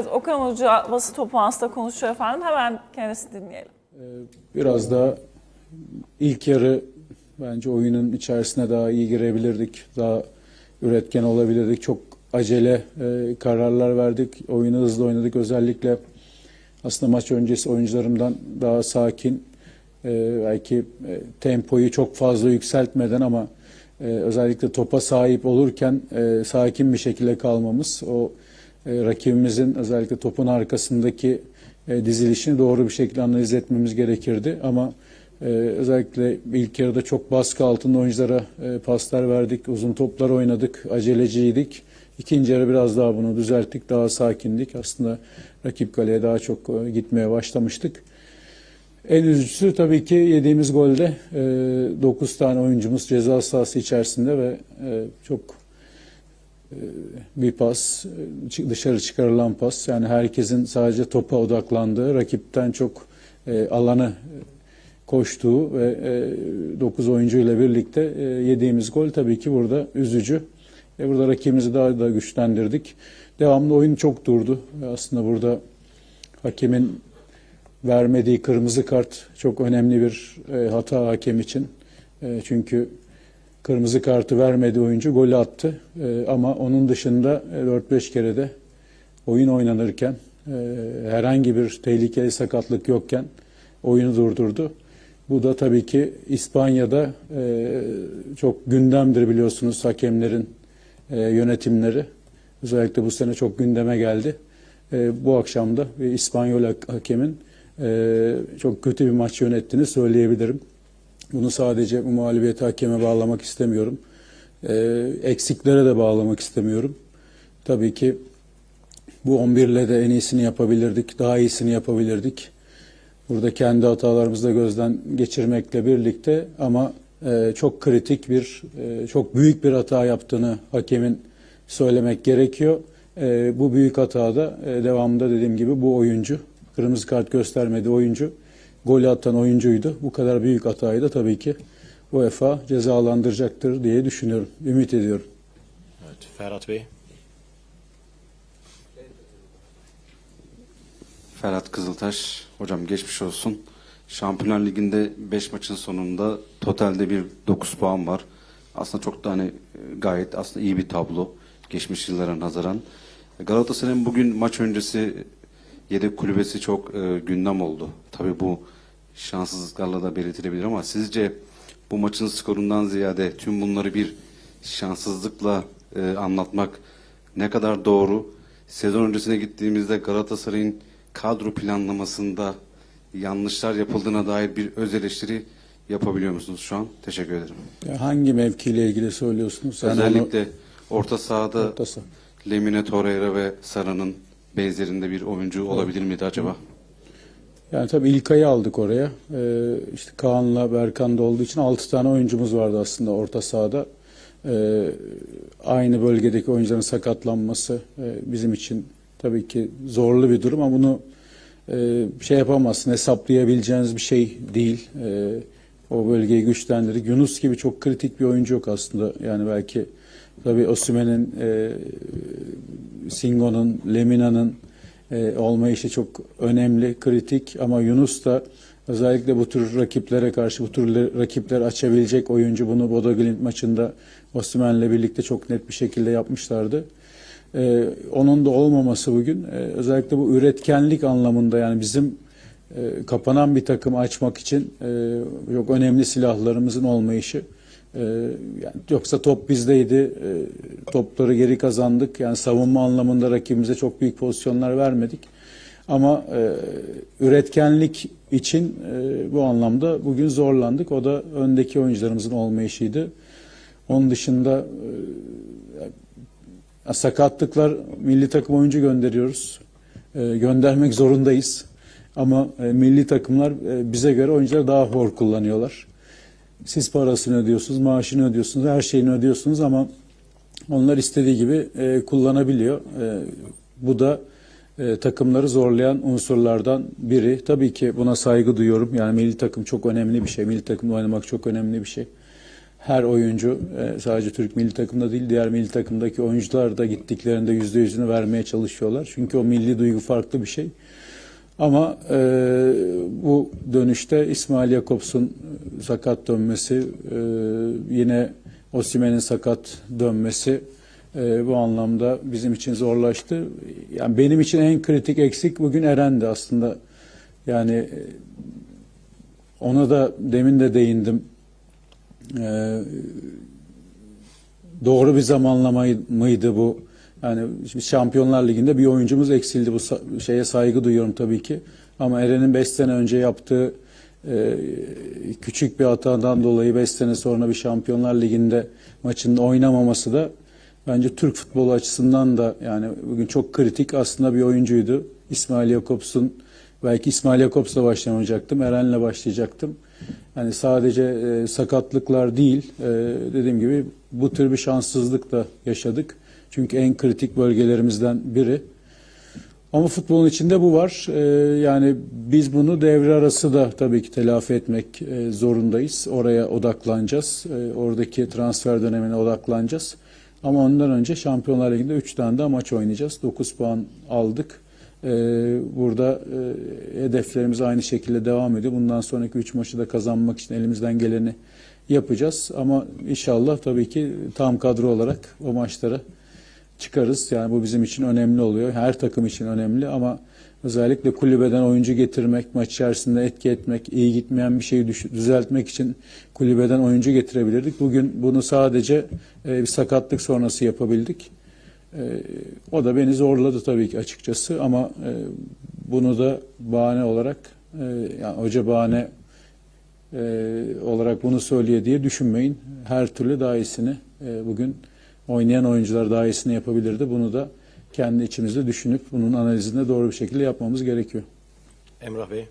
Evet Okan Hoca basın toplantısında konuşuyor efendim. Hemen kendisi dinleyelim. Biraz daha ilk yarı bence oyunun içerisine daha iyi girebilirdik. Daha üretken olabilirdik. Çok acele e, kararlar verdik. Oyunu hızlı oynadık. Özellikle aslında maç öncesi oyuncularımdan daha sakin e, belki e, tempoyu çok fazla yükseltmeden ama özellikle topa sahip olurken sakin bir şekilde kalmamız o e, rakibimizin özellikle topun arkasındaki e, dizilişini doğru bir şekilde analiz etmemiz gerekirdi ama e, özellikle ilk yarıda çok baskı altında oyunculara e, paslar verdik, uzun toplar oynadık, aceleciydik. İkinci yarı biraz daha bunu düzelttik, daha sakindik. Aslında rakip kaleye daha çok e, gitmeye başlamıştık. En üzücüsü tabii ki yediğimiz golde 9 tane oyuncumuz ceza sahası içerisinde ve e, çok e, bir pas, e, dışarı çıkarılan pas. Yani herkesin sadece topa odaklandığı, rakipten çok e, alanı e, koştuğu ve 9 oyuncu ile birlikte e, yediğimiz gol tabii ki burada üzücü. E, burada rakibimizi daha da güçlendirdik. Devamlı oyun çok durdu. E, Aslında burada hakemin vermediği kırmızı kart çok önemli bir e, hata hakem için. E, çünkü kırmızı kartı vermedi oyuncu golü attı. E, ama onun dışında e, 4-5 kere de oyun oynanırken e, herhangi bir tehlikeli sakatlık yokken oyunu durdurdu. Bu da tabii ki İspanya'da e, çok gündemdir biliyorsunuz hakemlerin e, yönetimleri. Özellikle bu sene çok gündeme geldi. E, bu akşam da İspanyol hak- hakemin e, çok kötü bir maç yönettiğini söyleyebilirim. Bunu sadece bu mağlubiyeti hakeme bağlamak istemiyorum. E, eksiklere de bağlamak istemiyorum. Tabii ki bu 11 ile de en iyisini yapabilirdik, daha iyisini yapabilirdik. Burada kendi hatalarımızı da gözden geçirmekle birlikte ama e, çok kritik bir, e, çok büyük bir hata yaptığını hakemin söylemek gerekiyor. E, bu büyük hatada e, devamında dediğim gibi bu oyuncu, kırmızı kart göstermedi oyuncu, golü atan oyuncuydu. Bu kadar büyük hatayı da tabii ki UEFA cezalandıracaktır diye düşünüyorum, ümit ediyorum. Evet, Ferhat Bey. Ferhat Kızıltaş. Hocam geçmiş olsun. Şampiyonlar Ligi'nde 5 maçın sonunda totalde bir 9 puan var. Aslında çok da hani e, gayet aslında iyi bir tablo geçmiş yıllara nazaran. Galatasaray'ın bugün maç öncesi yedek kulübesi çok e, gündem oldu. Tabii bu şanssızlıklarla da belirtilebilir ama sizce bu maçın skorundan ziyade tüm bunları bir şanssızlıkla e, anlatmak ne kadar doğru? Sezon öncesine gittiğimizde Galatasaray'ın kadro planlamasında yanlışlar yapıldığına dair bir öz eleştiri yapabiliyor musunuz şu an? Teşekkür ederim. Ya Hangi mevkiyle ilgili söylüyorsunuz? Onu- Özellikle orta sahada Orta saha. Lemine Torreira ve Sara'nın benzerinde bir oyuncu olabilir miydi acaba? Yani tabii İlkay'ı aldık oraya. Ee, işte Kaan'la Berkan da olduğu için 6 tane oyuncumuz vardı aslında orta sahada. Ee, aynı bölgedeki oyuncuların sakatlanması e, bizim için tabii ki zorlu bir durum ama bunu e, şey yapamazsın, hesaplayabileceğiniz bir şey değil. E, o bölgeyi güçlendirdik. Yunus gibi çok kritik bir oyuncu yok aslında. Yani belki tabii Osimhen'in, e, Singo'nun, Lemina'nın e, olmayışı çok önemli, kritik ama Yunus da özellikle bu tür rakiplere karşı bu tür rakipler açabilecek oyuncu. Bunu Bodo Glimt maçında Osimhen'le birlikte çok net bir şekilde yapmışlardı. E, onun da olmaması bugün e, özellikle bu üretkenlik anlamında yani bizim e, kapanan bir takım açmak için e, çok önemli silahlarımızın olmayışı. E, yani yoksa top bizdeydi, e, topları geri kazandık. Yani savunma anlamında rakibimize çok büyük pozisyonlar vermedik. Ama e, üretkenlik için e, bu anlamda bugün zorlandık. O da öndeki oyuncularımızın olmayışıydı. Onun dışında e, sakatlıklar milli takım oyuncu gönderiyoruz. Göndermek zorundayız. Ama milli takımlar bize göre oyuncuları daha hor kullanıyorlar. Siz parasını ödüyorsunuz, maaşını ödüyorsunuz, her şeyini ödüyorsunuz ama onlar istediği gibi e, kullanabiliyor. E, bu da e, takımları zorlayan unsurlardan biri. Tabii ki buna saygı duyuyorum. Yani milli takım çok önemli bir şey. Milli takımda oynamak çok önemli bir şey. her oyuncu e, sadece Türk milli takımda değil diğer milli takımdaki oyuncular da gittiklerinde yüzde yüzünü vermeye çalışıyorlar. Çünkü o milli duygu farklı bir şey. Ama e, bu dönüşte İsmail Jakobs'un sakat dönmesi, e, yine Osimhen'in sakat dönmesi e, bu anlamda bizim için zorlaştı. Yani benim için en kritik eksik bugün Eren'di aslında. Yani e, ona da demin de değindim. E, doğru bir zamanlama mıydı bu? Yani şimdi Şampiyonlar Ligi'nde bir oyuncumuz eksildi. Bu şeye saygı duyuyorum tabii ki. Ama Eren'in 5 sene önce yaptığı e, küçük bir hatadan dolayı 5 sene sonra bir Şampiyonlar Ligi'nde maçında oynamaması da bence Türk futbolu açısından da yani bugün çok kritik aslında bir oyuncuydu. İsmail Jakobs'un belki İsmail Jakobs'la başlamayacaktım. Eren'le başlayacaktım. Yani sadece e, sakatlıklar değil, e, dediğim gibi bu tür bir şanssızlık da yaşadık. Çünkü en kritik bölgelerimizden biri. Ama futbolun içinde bu var. E, yani biz bunu devre arası da tabii ki telafi etmek e, zorundayız. Oraya odaklanacağız. E, oradaki transfer dönemine odaklanacağız. Ama ondan önce Şampiyonlar Ligi'nde 3 tane daha maç oynayacağız. 9 puan aldık. Ee, burada e, hedeflerimiz aynı şekilde devam ediyor. Bundan sonraki 3 maçı da kazanmak için elimizden geleni yapacağız. Ama inşallah tabii ki tam kadro olarak o maçlara çıkarız. Yani bu bizim için önemli oluyor. Her takım için önemli ama özellikle kulübeden oyuncu getirmek, maç içerisinde etki etmek, iyi gitmeyen bir şeyi düzeltmek için kulübeden oyuncu getirebilirdik. Bugün bunu sadece e, bir sakatlık sonrası yapabildik. E, o da beni zorladı tabii ki açıkçası ama e, bunu da bahane olarak e, yani hoca bahane e, olarak bunu söylüyor diye düşünmeyin. Her türlü daha iyisini e, bugün oynayan oyuncular daha iyisini yapabilirdi. Bunu da kendi içimizde düşünüp bunun analizini doğru bir şekilde yapmamız gerekiyor. Emrah Bey.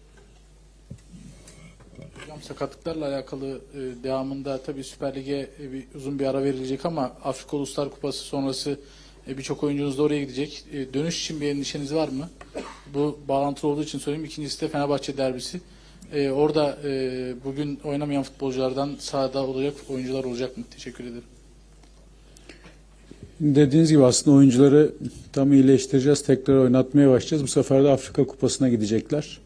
Hocam sakatlıklarla alakalı e, devamında tabii Süper Lig'e e, bir, uzun bir ara verilecek ama Afrika Uluslar Kupası sonrası e, birçok oyuncunuz da oraya gidecek. E, dönüş için bir endişeniz var mı? Bu bağlantılı olduğu için söyleyeyim. İkincisi de Fenerbahçe derbisi. E, orada e, bugün oynamayan futbolculardan sahada olacak oyuncular olacak mı? Teşekkür ederim. Dediğiniz gibi aslında oyuncuları tam iyileştireceğiz. Tekrar oynatmaya başlayacağız. Bu sefer de Afrika Kupası'na gidecekler.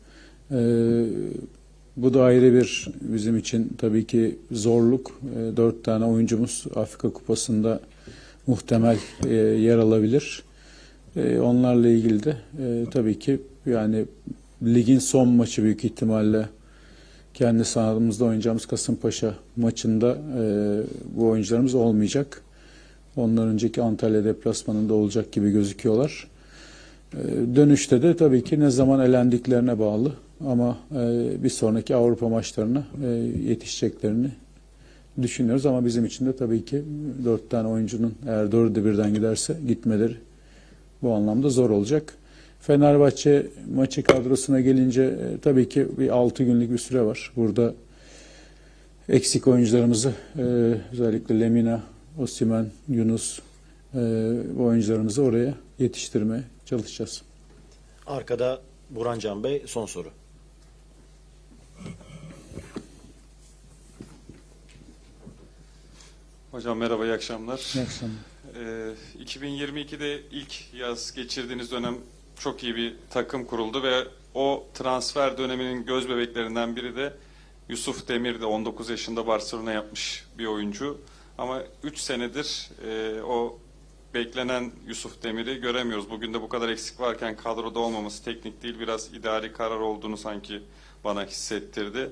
Ee, bu da ayrı bir bizim için tabii ki zorluk. Ee, dört tane oyuncumuz Afrika Kupası'nda muhtemel e, yer alabilir. Ee, onlarla ilgili de e, tabii ki yani ligin son maçı büyük ihtimalle kendi sahamızda oynayacağımız Kasımpaşa maçında e, bu oyuncularımız olmayacak. Ondan önceki Antalya deplasmanında olacak gibi gözüküyorlar. Ee, Dönüşte de tabii ki ne zaman elendiklerine bağlı ama e, bir sonraki Avrupa maçlarına e, yetişeceklerini düşünüyoruz ama bizim için de tabii ki dört tane oyuncunun eğer dördü de birden giderse gitmeleri bu anlamda zor olacak. Fenerbahçe maçı kadrosuna gelince e, tabii ki bir altı günlük bir süre var. Burada eksik oyuncularımızı özellikle Lemina, Osimhen, Yunus e, bu oyuncularımızı oraya yetiştirmeye çalışacağız. Arkada Burhan Can Bey son soru. Hocam merhaba, iyi akşamlar. İyi akşamlar. Ee, 2022'de ilk yaz geçirdiğiniz dönem çok iyi bir takım kuruldu ve o transfer döneminin göz bebeklerinden biri de Yusuf Demir de 19 yaşında Barcelona yapmış bir oyuncu. Ama 3 senedir e, o beklenen Yusuf Demir'i göremiyoruz. Bugün de bu kadar eksik varken kadroda olmaması teknik değil biraz idari karar olduğunu sanki bana hissettirdi.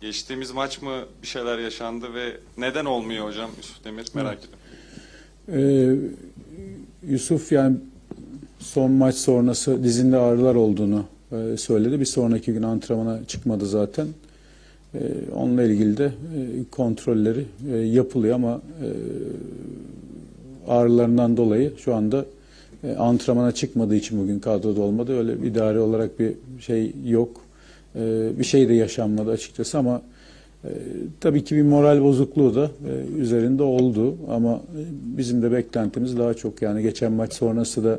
Geçtiğimiz maç mı bir şeyler yaşandı ve neden olmuyor hocam Yusuf Demir merak ediyorum. Ee, Yusuf yani son maç sonrası dizinde ağrılar olduğunu e, söyledi. Bir sonraki gün antrenmana çıkmadı zaten. E, onunla ilgili de e, kontrolleri e, yapılıyor ama e, ağrılarından dolayı şu anda antrenmana çıkmadığı için bugün kadroda olmadı. Öyle idari olarak bir şey yok. Bir şey de yaşanmadı açıkçası ama tabii ki bir moral bozukluğu da üzerinde oldu ama bizim de beklentimiz daha çok yani geçen maç sonrası da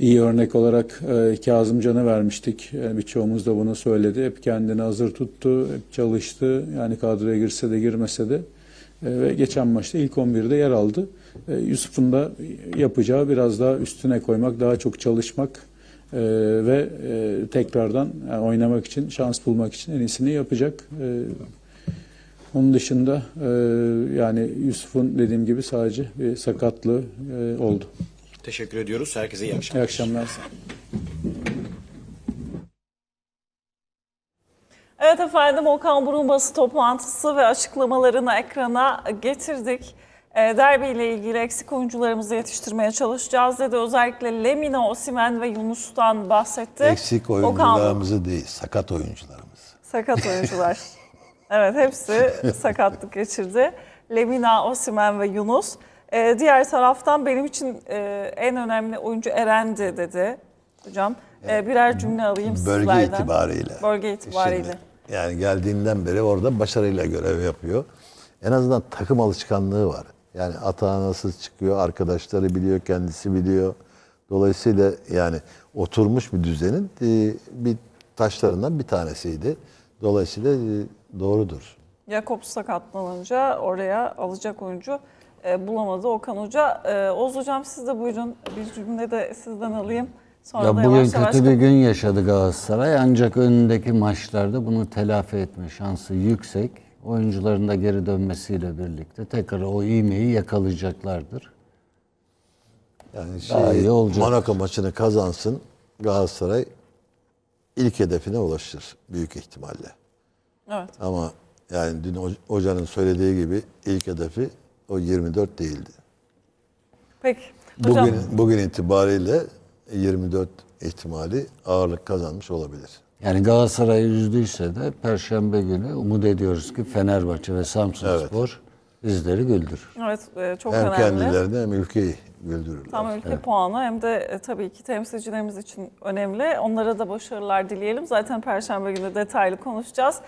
iyi örnek olarak e, Kazımcan'ı vermiştik. E, birçoğumuz da bunu söyledi. Hep kendini hazır tuttu, hep çalıştı. Yani kadroya girse de girmese de. E, ve geçen maçta ilk 11'de yer aldı. E, Yusuf'un da yapacağı biraz daha üstüne koymak, daha çok çalışmak e, ve e, tekrardan yani oynamak için, şans bulmak için en iyisini yapacak. E, onun dışında e, yani Yusuf'un dediğim gibi sadece bir sakatlığı e, oldu. Teşekkür ediyoruz. Herkese iyi İyi akşamlar. akşamlar. Evet efendim Okan Burun basın toplantısı ve açıklamalarını ekrana getirdik. E, derbi ile ilgili eksik oyuncularımızı yetiştirmeye çalışacağız dedi. Özellikle Lemina, Osimen ve Yunus'tan bahsetti. Eksik Okan oyuncularımızı değil, sakat oyuncularımız. Sakat oyuncular. evet hepsi sakatlık geçirdi. Lemina, Osimen ve Yunus. Ee, diğer taraftan benim için e, en önemli oyuncu Eren'di dedi hocam. Ee, birer cümle alayım Bölge sizlerden. itibariyle. Bölge itibariyle. Şimdi, yani geldiğinden beri orada başarıyla görev yapıyor. En azından takım alışkanlığı var. Yani atağa nasıl çıkıyor, arkadaşları biliyor, kendisi biliyor. Dolayısıyla yani oturmuş bir düzenin e, bir taşlarından bir tanesiydi. Dolayısıyla e, doğrudur. Jakobs sakatlanınca oraya alacak oyuncu e, bulamadı Okan Hoca. E, Oğuz Hocam siz de buyurun bir cümle de sizden alayım. Sonra Ya da bugün yavaş yavaş kötü bir gün yaşadı Galatasaray ancak önündeki maçlarda bunu telafi etme şansı yüksek. Oyuncuların da geri dönmesiyle birlikte tekrar o ivmeyi yakalayacaklardır. Yani Daha şey, iyi olacak. Monaco maçını kazansın Galatasaray ilk hedefine ulaşır büyük ihtimalle. Evet. Ama yani dün ho- hocanın söylediği gibi ilk hedefi o 24 değildi. Peki. Hocam Bugün bugün itibariyle 24 ihtimali ağırlık kazanmış olabilir. Yani Galatasaray üzdüyse de Perşembe günü umut ediyoruz ki Fenerbahçe ve Samsunspor bizleri güldürür. evet e, çok hem önemli. kendilerini hem ülkeyi güldürürler. Tam ülke puanı hem de e, tabii ki temsilcilerimiz için önemli. Onlara da başarılar dileyelim. Zaten Perşembe günü detaylı konuşacağız.